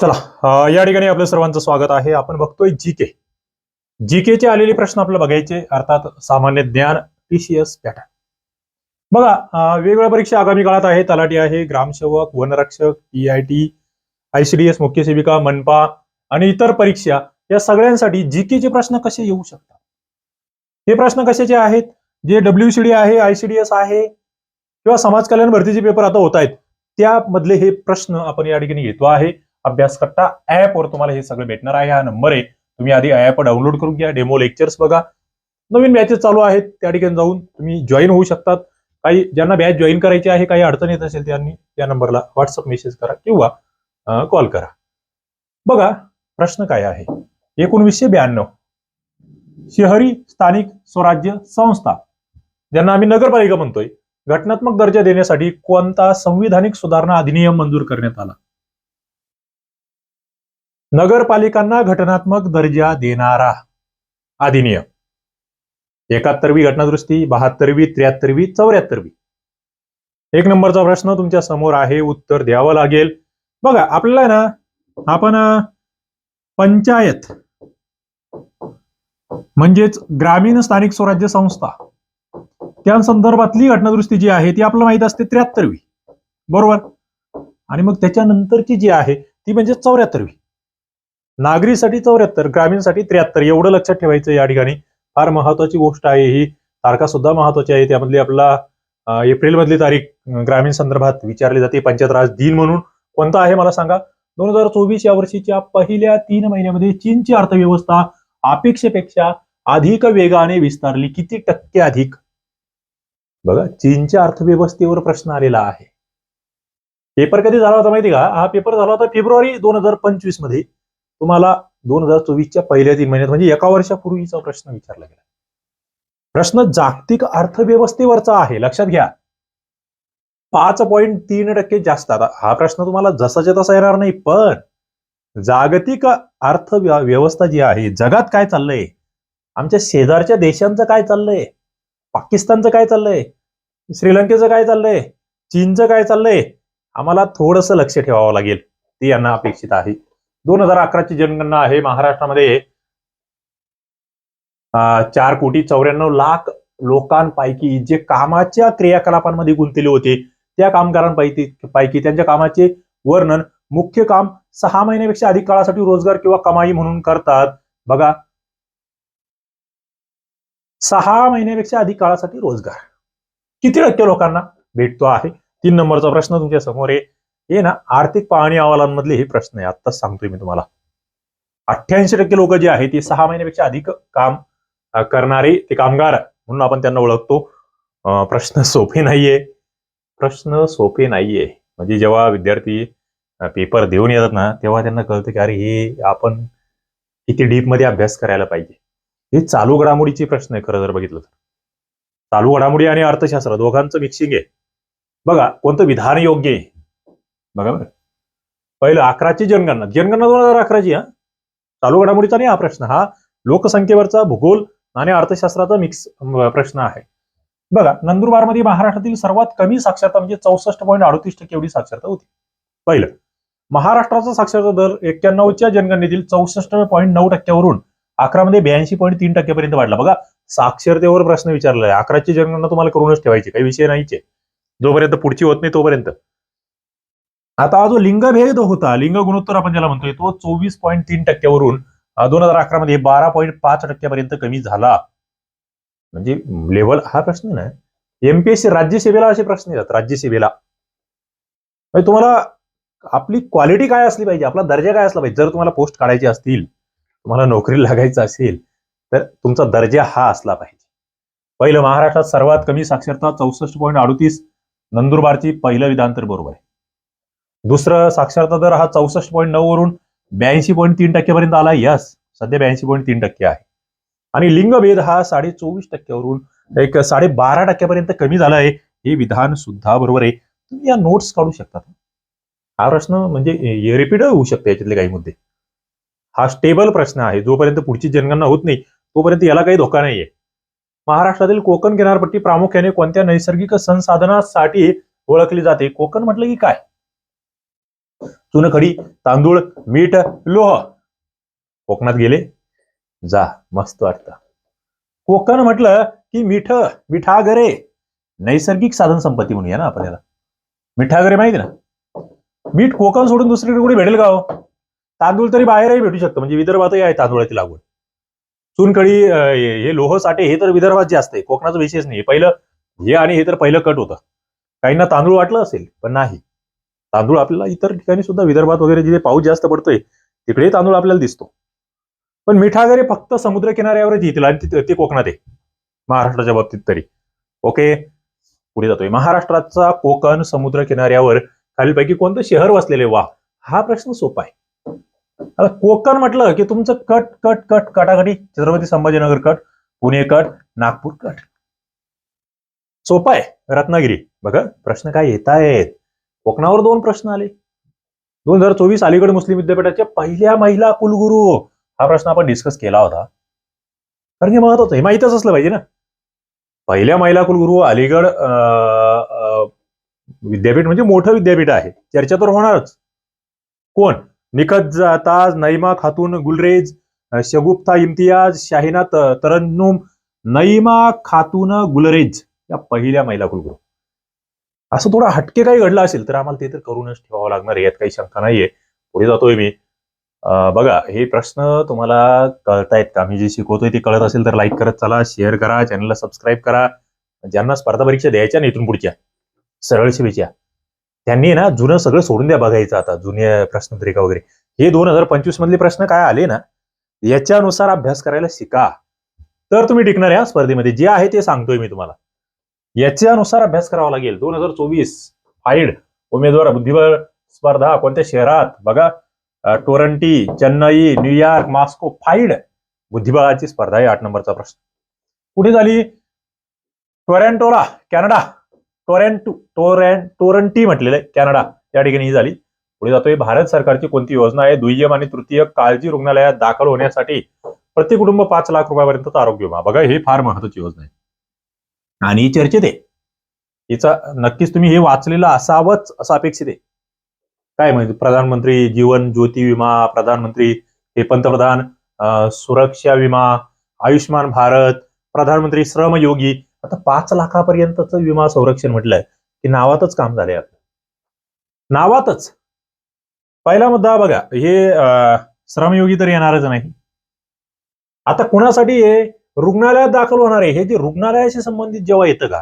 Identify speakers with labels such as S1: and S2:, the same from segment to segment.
S1: चला या ठिकाणी आपलं सर्वांचं स्वागत आहे. आपण बघतोय जी के जी के चे आलेले प्रश्न आपल्याला बघायचे अर्थात सामान्य ज्ञान टीसीएस पॅटर्न बघा वेगवेगळ्या परीक्षा आगामी काळात आहे तलाठी आहे ग्रामसेवक वनरक्षक टीआयटी आयसीडीएस मुख्य सेविका मनपा आणि इतर परीक्षा या सगळ्यांसाठी जी चे प्रश्न कसे येऊ शकतात? हे प्रश्न कशाचे आहेत? जे डब्ल्यू आहे आयसीडीएस आहे किंवा समाज कल्याण भरतीचे पेपर आता होत आहेत त्यामधले हे प्रश्न आपण या ठिकाणी घेतो आहे. अभ्यास कट्टा ऍपवर तुम्हाला हे सगळं भेटणार आहे. हा नंबर आहे. तुम्ही आधी ऍप डाउनलोड करून घ्या. डेमो लेक्चर्स बघा. नवीन बॅचेस चालू आहेत. त्या ठिकाणी जाऊन तुम्ही जॉईन होऊ शकतात. काही ज्यांना बॅच जॉईन करायची आहे काही अडचण येत असेल त्यांनी त्या नंबरला व्हॉट्सअप मेसेज करा किंवा कॉल करा. बघा प्रश्न काय आहे? एकोणवीसशे ब्याण्णव. शहरी स्थानिक स्वराज्य संस्था. ज्यांना आम्ही नगरपालिका म्हणतोय. घटनात्मक दर्जा देण्यासाठी कोणता संविधानिक सुधारणा अधिनियम मंजूर करण्यात आला? नगरपालिकांना घटनात्मक दर्जा देणारा अधिनियम. एकाहत्तरवी घटनादुरुस्ती बहात्तरवी त्र्याहत्तरवी चौऱ्याहत्तरवी. एक नंबरचा प्रश्न तुमच्यासमोर आहे उत्तर द्यावं लागेल. बघा आपल्याला ना आपण पंचायत म्हणजेच ग्रामीण स्थानिक स्वराज्य संस्था त्या संदर्भातली घटनादुरुस्ती जी आहे ती आपल्याला माहीत असते त्र्याहत्तरवी. बरोबर? आणि मग त्याच्यानंतरची जी आहे ती म्हणजे चौऱ्याहत्तरवी. नागरीसाठी चौऱ्याहत्तर ग्रामीणसाठी त्र्याहत्तर एवढं लक्षात ठेवायचं या ठिकाणी. फार महत्वाची गोष्ट आहे ही. तारखा सुद्धा महत्वाची आहे. त्यामधली आपला एप्रिल मधली तारीख ग्रामीण संदर्भात विचारली जाते. पंचायत राज दिन म्हणून. कोणता आहे मला सांगा? दोन हजार चोवीस या वर्षीच्या पहिल्या तीन महिन्यामध्ये चीनची अर्थव्यवस्था अपेक्षेपेक्षा अधिक वेगाने विस्तारली. किती टक्के अधिक? बघा चीनच्या अर्थव्यवस्थेवर प्रश्न आलेला आहे. पेपर कधी झाला होता माहिती का? हा पेपर झाला होता फेब्रुवारी दोन हजार पंचवीसमध्ये तुम्हाला दोन हजार चोवीसच्या पहिल्या तीन महिन्यात म्हणजे एका वर्षापूर्वीचा प्रश्न विचारला गेला. प्रश्न जागतिक अर्थव्यवस्थेवरचा आहे लक्षात घ्या. पाच पॉईंट तीन टक्के जास्त. आता हा प्रश्न तुम्हाला जसाच्या तसा येणार नाही पण जागतिक अर्थ व्यवस्था जी आहे जगात काय चाललंय? आमच्या शेजारच्या देशांचं काय चाललंय? पाकिस्तानचं काय चाललंय? श्रीलंकेचं काय चाललंय? चीनचं काय चाललंय? आम्हाला थोडंसं लक्ष ठेवावं लागेल. ते यांना अपेक्षित आहे. दोन हजार अकराची जनगणना आहे. महाराष्ट्रामध्ये चार कोटी चौऱ्याण्णव लाख लोकांपैकी जे कामाच्या क्रियाकलापांमध्ये गुंतलेले होते त्या कामगारांपैकी पैकी त्यांच्या कामाचे वर्णन मुख्य काम सहा महिन्यापेक्षा अधिक काळासाठी रोजगार किंवा कमाई म्हणून करतात. बघा. सहा महिन्यापेक्षा अधिक काळासाठी रोजगार. किती टक्के लोकांना भेटतो आहे? तीन नंबरचा प्रश्न तुमच्यासमोर आहे. हे ना आर्थिक पाहणी अहवालांमधले हे प्रश्न आहे. आत्ताच सांगतोय मी तुम्हाला. अठ्ठ्याऐंशी टक्के लोक जे आहेत ते सहा महिन्यापेक्षा अधिक काम करणारे ते कामगार म्हणून आपण त्यांना ओळखतो. प्रश्न सोपे नाहीये. प्रश्न सोपे नाहीये. म्हणजे जेव्हा विद्यार्थी पेपर देऊन येतात ना तेव्हा त्यांना कळतं की अरे हे आपण किती डीपमध्ये अभ्यास करायला पाहिजे. हे चालू घडामोडीचे प्रश्न आहे खरं जर बघितलं तर. चालू घडामोडी आणि अर्थशास्त्र दोघांचं मिक्सिंग आहे. बघा कोणतं विधान योग्य आहे? बघा बरं पहिलं अकराची जनगणना. जनगणना दोन हजार अकराची हा. चालू घडामोडीचा नाही हा प्रश्न. हा लोकसंख्येवरचा भूगोल आणि अर्थशास्त्राचा मिक्स प्रश्न आहे. बघा नंदुरबारमध्ये महाराष्ट्रातील सर्वात कमी साक्षरता म्हणजे चौसष्ट पॉईंट अडतीस टक्के एवढी साक्षरता होती. पहिलं महाराष्ट्राचा साक्षरता दर एक्क्याण्णवच्या जनगणनेतील चौसष्ट पॉईंट नऊ टक्क्यावरून अकरामध्ये ब्याऐंशी पॉईंट तीन टक्क्यापर्यंत वाढला. बघा साक्षरतेवर प्रश्न विचारला आहे. अकराची जनगणना तुम्हाला करूनच ठेवायची काही विषय नाहीचे जोपर्यंत पुढची होत नाही तोपर्यंत. आता जो लिंगभेद होता लिंग गुणोत्तर आपण ज्याला म्हणतोय तो चोवीस पॉईंट तीन टक्क्यावरून दोन हजार अकरा मध्ये बारा पॉईंट पाच टक्क्यापर्यंत कमी झाला. म्हणजे लेवल हा प्रश्न नाही. एमपीएससी राज्यसेवेला असे प्रश्न येतात राज्यसेवेला म्हणजे तुम्हाला आपली क्वालिटी काय असली पाहिजे आपला दर्जा काय असला पाहिजे जर तुम्हाला पोस्ट काढायची असतील तुम्हाला नोकरी लागायचं असेल तर तुमचा दर्जा हा असला पाहिजे. पहिलं महाराष्ट्रात सर्वात कमी साक्षरता चौसष्ट पॉईंट अडुतीस नंदुरबारची पहिलं विधान तर बरोबर आहे. दुसरं साक्षरता दर हा चौसष्ट पॉईंट नऊ वरून ब्याऐंशी पॉईंट तीन टक्क्यापर्यंत आला. यस सध्या ब्याऐंशी पॉईंट तीन टक्के आहे. आणि लिंगभेद हा साडे चोवीस टक्क्यावरून एक साडे बारा टक्क्यापर्यंत कमी झाला आहे. हे विधान सुद्धा बरोबर आहे. तुम्ही या नोट्स काढू शकता. हा प्रश्न म्हणजे रिपीट होऊ शकते याच्यातले काही मुद्दे. हा स्टेबल प्रश्न आहे. जोपर्यंत पुढची जनगणना होत नाही तोपर्यंत याला काही धोका नाहीये. महाराष्ट्रातील कोकण किनारपट्टी प्रामुख्याने कोणत्या नैसर्गिक संसाधनासाठी ओळखली जाते? कोकण म्हटलं की काय? चुनखडी तांदूळ मीठ लोह. कोकणात गेले? जा मस्त वाटतं. कोकण म्हटलं की मिठ मिठागरे. नैसर्गिक साधन संपत्ती म्हणूया ना आपण याला मिठागरे माहिती ना? मीठ कोकण सोडून दुसरीकडे कुठे भेटेल का हो? तांदूळ तरी बाहेरही भेटू शकतं म्हणजे विदर्भातही आहे तांदूळाची लागवड. चुनखडी हे लोह साठे हे तर विदर्भात जास्त आहे कोकणाचा विशेष नाही. पहिलं हे आणि हे तर पहिलं कट होतं. काहींना तांदूळ वाटलं असेल पण नाही. तांदूळ आपल्याला इतर ठिकाणी सुद्धा विदर्भात वगैरे जिथे पाऊस जास्त पडतोय तिकडे तांदूळ आपल्याला दिसतो. पण मिठागरे फक्त समुद्र किनाऱ्यावरच येतील आणि ते- ते कोकणात आहे. महाराष्ट्राच्या बाबतीत तरी. ओके? पुढे जातोय. महाराष्ट्राचा कोकण समुद्र किनाऱ्यावर खालीलपैकी कोणतं शहर वसलेले? वा हा प्रश्न सोपा आहे. आता कोकण म्हटलं की तुमचं cut cut cut कटाकटी Chhatrapati Sambhajinagar cut Pune cut Nagpur cut. सोपा आहे. रत्नागिरी. बघा प्रश्न काय येत आहेत कोकणावर दोन प्रश्न आले. दोन हजार चोवीस अलीगड मुस्लिम विद्यापीठाच्या पहिल्या महिला कुलगुरू. हा प्रश्न आपण डिस्कस केला होता. कारण हे महत्वाचं हे माहितच असलं पाहिजे ना. पहिल्या महिला कुलगुरू अलीगड अं, विद्यापीठ म्हणजे मोठं विद्यापीठ आहे. चर्चा तर होणारच. कोण? निखत ताज नईमा खातून गुलरेज शगुप्ता शगुफ्ता इम्तियाज शाहिना त- तरन्नुम नईमा खातून गुलरेज या पहिल्या महिला कुलगुरू. असं थोडं हटके काही घडलं असेल तर आम्हाला ते तर करूनच ठेवावं लागणार आहे यात काही शंका नाहीये. पुढे जातोय मी. बघा हे प्रश्न तुम्हाला कळतायत का? मी जे शिकवतोय ते कळत असेल तर लाईक करत चला शेअर करा चॅनलला सबस्क्राईब करा. ज्यांना स्पर्धा परीक्षा द्यायच्या ना इथून पुढच्या सरळ शिवेच्या त्यांनी ना जुनं सगळं सोडून द्या बघायचं आता जुन्या प्रश्नपत्रिका वगैरे. हे दोन हजार पंचवीस मधले प्रश्न काय आले ना याच्यानुसार अभ्यास करायला शिका. तर तुम्ही टिकणार या स्पर्धेमध्ये. जे आहे ते सांगतोय मी तुम्हाला. याच्यानुसार अभ्यास करावा लागेल. दोन हजार चोवीस फाईड उमेदवार बुद्धिबळ स्पर्धा कोणत्या शहरात? बघा Toronto Chennai New York Moscow FIDE बुद्धिबळाची स्पर्धा आहे आठ नंबरचा प्रश्न. कुठे झाली टोरॅन्टोला कॅनडा. टोरॅन्टो टोरॅन टोरंटी म्हटलेलं आहे कॅनडा. या ठिकाणी ही झाली. पुढे जातोय भारत सरकारची कोणती योजना आहे? दुय्यम आणि तृतीय काळजी रुग्णालयात दाखल होण्यासाठी प्रति कुटुंब पाच लाख रुपयापर्यंतचा आरोग्य विमा. बघा ही फार महत्वाची योजना आहे. आणि चर्चेत आहे. हिचा नक्कीच तुम्ही हे वाचलेलं असावंच असं अपेक्षित आहे. काय म्हणजे प्रधानमंत्री जीवन ज्योती विमा प्रधानमंत्री हे पंतप्रधान सुरक्षा विमा आयुष्यमान भारत प्रधानमंत्री श्रमयोगी आता पाच लाखापर्यंतच विमा संरक्षण म्हटलंय की नावातच काम झालंय आपलं. नावातच. पहिला मुद्दा बघा हे श्रमयोगी तर येणारच नाही. आता कुणासाठी हे रुग्णालयात दाखल होणार आहे. हे जे रुग्णालयाशी संबंधित जेव्हा येतं का?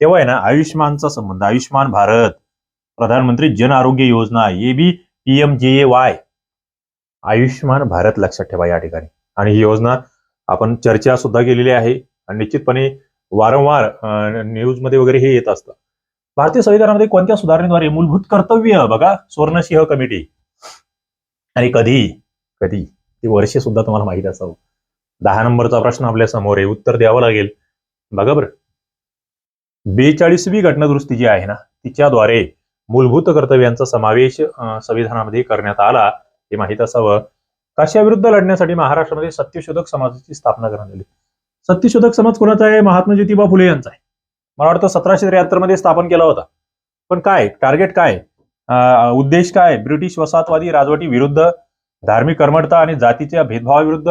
S1: तेव्हा आहे ना आयुष्यमानचा संबंध आयुष्यमान भारत प्रधानमंत्री Jan Arogya Yojana A B P M जे ए वाय. आयुष्यमान भारत लक्षात ठेवा या ठिकाणी. आणि ही योजना आपण चर्चा सुद्धा केलेली आहे आणि निश्चितपणे वारंवार न्यूजमध्ये वगैरे हे येत असतं. भारतीय संविधानामध्ये कोणत्या सुधारणेद्वारे मूलभूत कर्तव्य बघा सुवर्णसिंह कमिटी. आणि कधी? कधी? ती वर्षे सुद्धा तुम्हाला माहीत असावं. दहा नंबरचा प्रश्न आपल्यासमोर आहे. उत्तर द्यावं लागेल. बघा बरं. बेचाळीसवी घटनादुरुस्ती जी आहे ना तिच्याद्वारे मूलभूत कर्तव्यांचा समावेश संविधानामध्ये करण्यात आला. हे माहीत असावं. काश्याविरुद्ध लढण्यासाठी महाराष्ट्रामध्ये सत्यशोधक समाजाची स्थापना करण्यात आली. सत्यशोधक समाज कोणाचा आहे? महात्मा ज्योतिबा फुले यांचा आहे. मला वाटतं सतराशे त्र्याहत्तरमध्ये स्थापन केला होता. पण काय? टार्गेट काय? उद्देश काय? ब्रिटिश वसाहतवादी राजवटी विरुद्ध धार्मिक कर्मठता आणि जातीच्या भेदभावाविरुद्ध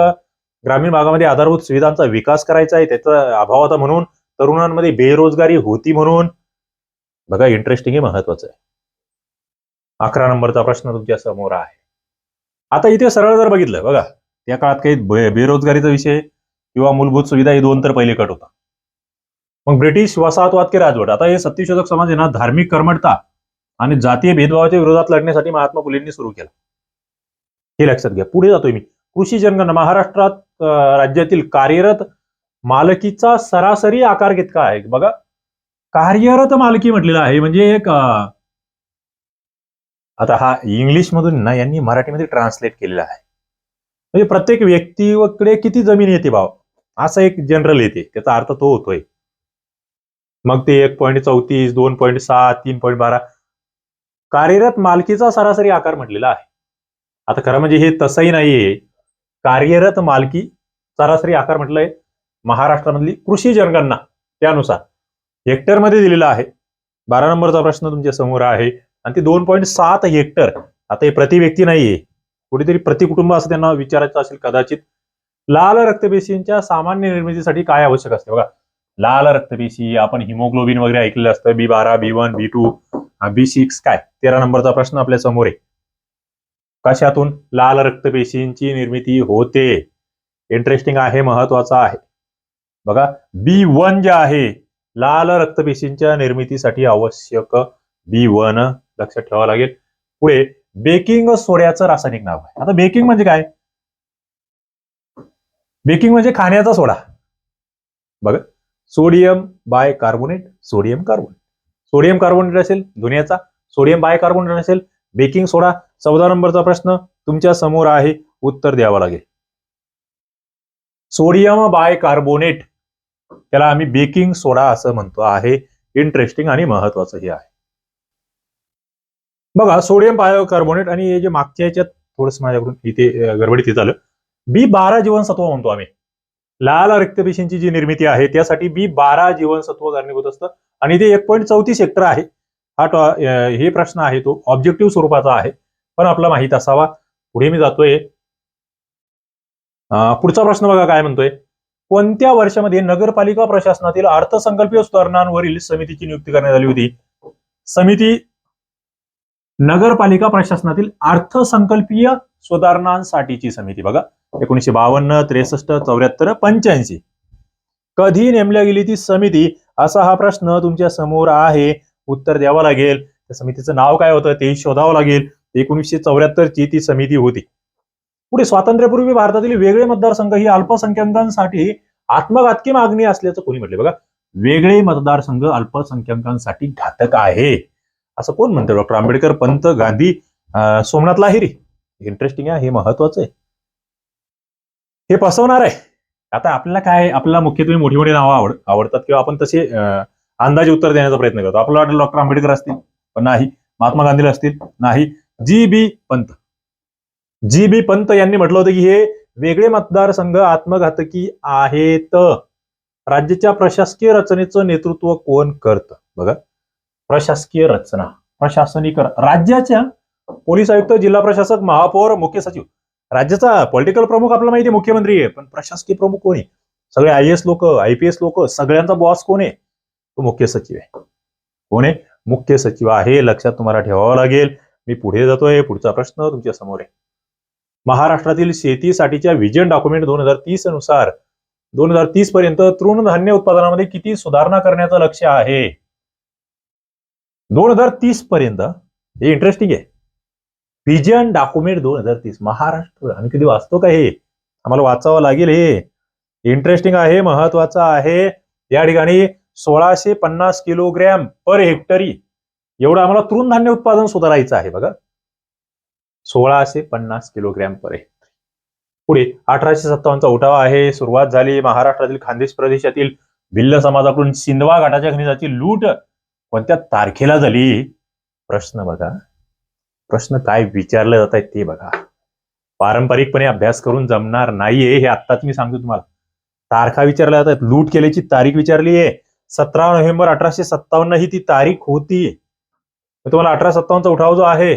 S1: ग्रामीण भागामध्ये आधारभूत सुविधांचा विकास करायचा आहे त्याचा अभाव होता म्हणून तरुणांमध्ये बेरोजगारी होती म्हणून. बघा इंटरेस्टिंग हे महत्वाचं आहे. अकरा नंबरचा प्रश्न तुमच्यासमोर आहे. आता इथे सरळ जर बघितलं बघा त्या काळात काही बेरोजगारीचा विषय किंवा मूलभूत सुविधा हे दोन तर पहिले कट होता. मग ब्रिटिश वसाहतवाद के राजवट. आता हे सत्यशोधक समाज आहे ना धार्मिक कर्मठता आणि जातीय भेदभावाच्या विरोधात लढण्यासाठी महात्मा फुलेंनी सुरू केलं. हे लक्षात घ्या. पुढे जातोय मी. कृषी जनगणना महाराष्ट्रात राज्यातील कार्यरत मालकीचा सरासरी आकार कितका आहे? बघा. कार्यरत मालकी म्हटलेला आहे. म्हणजे एक आता हा इंग्लिश मधून ना यांनी मराठीमध्ये ट्रान्सलेट केलेला आहे. म्हणजे प्रत्येक व्यक्तीकडे किती जमीन येते भाव? असा एक जनरल येते. त्याचा अर्थ तो होतोय. मग ते एक पॉईंट चौतीस दोन पॉईंट सात तीन पॉईंट बारा. कार्यरत मालकीचा सरासरी आकार म्हटलेला आहे. आता खरं म्हणजे हे तसंही नाहीये. कार्यरत मालकी सरासरी आकार म्हटलंय महाराष्ट्रामधली कृषी जनगणना त्यानुसार. हेक्टरमध्ये दिलेला आहे. बारा नंबरचा प्रश्न तुमच्यासमोर आहे. आणि ते दोन पॉईंट सात हेक्टर आता हे प्रति व्यक्ती नाहीये. कुठेतरी प्रति कुटुंब असं त्यांना विचारायचं असेल कदाचित. लाल रक्तपेशींच्या सामान्य निर्मितीसाठी काय आवश्यक असते? बघा लाल रक्तपेशी आपण हिमोग्लोबिन वगैरे ऐकलेलं असतं. बी बारा B one B two B six काय? तेरा नंबरचा प्रश्न आपल्यासमोर आहे. कशातून? लाल रक्तपेशींची निर्मिती होते. इंटरेस्टिंग आहे महत्त्वाचा आहे. बघा बी वन जे आहे लाल रक्तपेशींच्या निर्मितीसाठी आवश्यक बी वन लक्षात ठेवावं लागेल. पुढे बेकिंग सोड्याचं रासायनिक नाव आहे. आता बेकिंग म्हणजे काय? बेकिंग म्हणजे खाण्याचा सोडा. बघा sodium bicarbonate sodium carbonate sodium carbonate असेल धुण्याचा सोडियम बाय कार्बोनेट असेल बेकिंग सोडा. चौदा नंबरचा प्रश्न तुमच्यासमोर आहे उत्तर द्यावं लागेल. सोडियम बाय कार्बोनेट त्याला आम्ही बेकिंग सोडा असं म्हणतो. आहे इंटरेस्टिंग आणि महत्वाचं हे आहे. बघा सोडियम बायोकार्बोनेट आणि हे जे मागच्या याच्यात थोडस माझ्याकडून इथे गडबडीत झालं बी बारा जीवनसत्व म्हणतो आम्ही. लाल रक्तपेशींची जी निर्मिती आहे त्यासाठी बी बारा जीवनसत्व कारणीभूत असतं. आणि ते एक पॉईंट चौतीस हेक्टर आहे. हा हे प्रश्न आहे तो. ऑब्जेक्टिव्ह स्वरूपाचा आहे. पण आपला माहीत असावा. पुढे मी जातोय. पुढचा प्रश्न बघा काय म्हणतोय. कोणत्या वर्षामध्ये नगरपालिका प्रशासनातील अर्थसंकल्पीय सुधारणांवरील समितीची नियुक्ती करण्यात आली होती? समिती नगरपालिका प्रशासनातील अर्थसंकल्पीय सुधारणांसाठीची समिती. बघा एकोणीशे बावन्न त्रेसष्ट चौऱ्याहत्तर पंच्याऐंशी. कधी नेमल्या गेली ती समिती? असा हा प्रश्न तुमच्यासमोर आहे. उत्तर द्यावं लागेल. त्या समितीचं नाव काय होतं ते शोधावं लागेल. एकोणीसशे चौऱ्याहत्तर ची ती समिती होती. पुढे स्वातंत्र्यपूर्वी भारतातील वेगळे मतदारसंघ ही अल्पसंख्याकांसाठी आत्मघातकी मागणी असल्याचं कोणी म्हटले बघा वेगळे मतदारसंघ अल्पसंख्याकांसाठी घातक आहे. असं कोण म्हणतं? डॉक्टर आंबेडकर पंत गांधी सोमनाथ लाहिरी. इंटरेस्टिंग आहे हे महत्वाचं आहे. हे फसवणार आहे. आता आपल्याला काय आपल्याला मुख्यत्वे मोठी मोठी नावं आवड आवडतात किंवा आपण तसे अंदाजे उत्तर देण्याचा प्रयत्न करतो. आपल्याला वाटेल डॉक्टर आंबेडकर असतील पण नाही. महात्मा गांधी असतील नाही. G B Pant. G B Pant यांनी म्हटलं होतं की हे वेगळे मतदारसंघ आत्मघातकी आहेत. राज्याच्या प्रशासकीय रचनेचं नेतृत्व कोण करतं? बघा. प्रशासकीय रचना. प्रशासनिक राज्याच्या पोलीस आयुक्त जिल्हा प्रशासक महापौर मुख्य सचिव. राज्याचा पॉलिटिकल प्रमुख आपल्याला माहिती आहे मुख्यमंत्री आहे. पण प्रशासकीय प्रमुख कोण आहे? सगळे आय एस लोक आय पी एस लोक सगळ्यांचा बॉस कोण आहे? तो मुख्य सचिव आहे. कोण आहे? मुख्य सचिव आहे. लक्षात तुम्हाला ठेवावं लागेल. मी पुढे जातोय पुढचा प्रश्न तुमच्यासमोर आहे. महाराष्ट्रातील शेतीसाठीच्या विजन डॉक्युमेंट दोन हजार तीसनुसार दोन हजार तीस पर्यंत तृणधान्य उत्पादनामध्ये किती सुधारणा करण्याचं लक्ष आहे? दोन हजार तीस पर्यंत हे इंटरेस्टिंग आहे. विजन डॉक्युमेंट दोन हजार तीस महाराष्ट्र आम्ही कधी वाचतो का हे? आम्हाला वाचावं लागेल हे. इंटरेस्टिंग आहे महत्वाचं आहे. या ठिकाणी सोळाशे पन्नास किलोग्रॅम पर हेक्टरी एवढं आम्हाला तृणधान्य उत्पादन सुधारायचं आहे बघा. सोळाशे पन्नास किलोग्रॅम पर्यंत. पुढे अठराशे सत्तावन्नचा उठावा आहे. सुरुवात झाली महाराष्ट्रातील खानदेश प्रदेशातील भिल्ल समाजाकडून सिंधवा घाटाच्या खनिजाची लूट कोणत्या तारखेला झाली? प्रश्न बघा. प्रश्न काय विचारले जात आहेत ते बघा. पारंपरिकपणे अभ्यास करून जमणार नाहीये हे आत्ताच मी सांगतो तुम्हाला. तारखा विचारल्या जातात. लूट केल्याची तारीख विचारली आहे सतरा नोव्हेंबर अठराशे सत्तावन्न ही ती तारीख होती. तुम्हाला अठरा सत्तावन्नचा उठाव जो आहे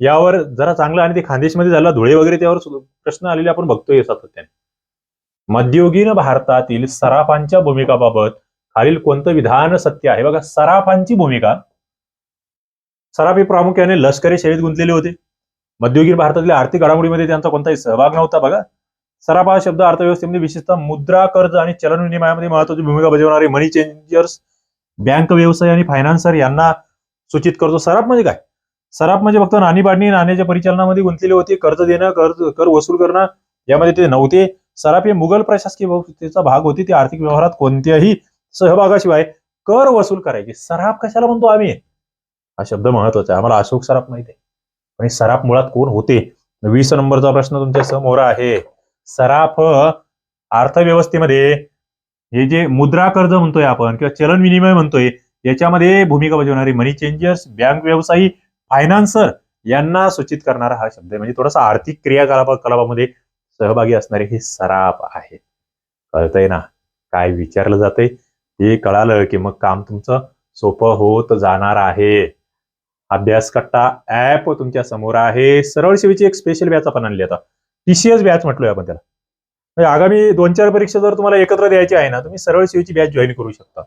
S1: यावर जरा चांगलं आणि ते खानदेशमध्ये झाला धुळे वगैरे त्यावर प्रश्न आलेले आपण बघतोय सातत्याने. मध्ययुगीन भारतातील सराफांच्या भूमिकाबाबत खालील कोणतं विधान सत्य आहे? बघा सराफांची भूमिका. सराफ हे प्रामुख्याने लष्करी सेवेत गुंतलेले होते. मध्ययुगीन भारतातील आर्थिक घडामोडीमध्ये त्यांचा कोणताही सहभाग नव्हता बघा. सराफ हा शब्द अर्थव्यवस्थेमध्ये विशेषतः मुद्रा कर्ज आणि चलन विनिमयामध्ये महत्वाची भूमिका बजावणारे मनी चेंजर्स बँक व्यवसाय आणि फायनान्सर यांना सूचित करतो. सराफ म्हणजे काय? सराफ म्हणजे फक्त नाणीबाडणी नाण्याच्या परिचालनामध्ये गुंतलेले होते. कर्ज देणं कर्ज कर वसूल करणं यामध्ये ते नव्हते. सराफ हे मुघल प्रशासकीय व्यवस्थेचा भाग होते. ते आर्थिक व्यवहारात कोणत्याही सहभागाशिवाय कर वसूल करायचे. सराफ कशाला म्हणतो आम्ही? हा शब्द महत्त्वाचा आहे. आम्हाला अशोक सराफ माहिती आहे. आणि सराफ मुळात कोण होते? वीस नंबरचा प्रश्न तुमच्यासमोर आहे. सराफ अर्थव्यवस्थेमध्ये हे जे मुद्रा कर्ज म्हणतोय आपण किंवा चलन विनिमय म्हणतोय याच्यामध्ये भूमिका बजावणारे मनी चेंजर्स बँक व्यवसायी फायनान्सर यांना सूचित करणारा हा शब्द आहे. म्हणजे थोडासा आर्थिक क्रियाकलापा कलापामध्ये सहभागी असणारे हे सराप आहे. कळतंय ना? काय विचारलं जातंय? हे कळालं की मग काम तुमचं सोपं होत जाणार आहे. अभ्यास कट्टा ऍप तुमच्यासमोर आहे. सरळ सेवेची एक स्पेशल बॅच आपण आणली आता. टीसीएस बॅच म्हटलोय आपण त्याला. म्हणजे आगामी दोन चार परीक्षा जर तुम्हाला एकत्र द्यायची आहे ना तुम्ही सरळ सेवेची बॅच जॉईन करू शकता.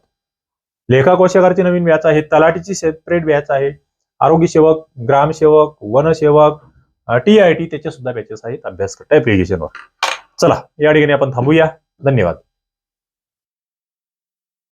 S1: लेखा कोशागारची नवीन बॅच आहे तलाठीची सेपरेट बॅच आहे आरोग्य सेवक ग्रामसेवक वनसेवक टी आय टी त्याच्या सुद्धा बॅचेस आहेत अभ्यास ऍप्लिकेशनवर चला या ठिकाणी आपण थांबूया. धन्यवाद.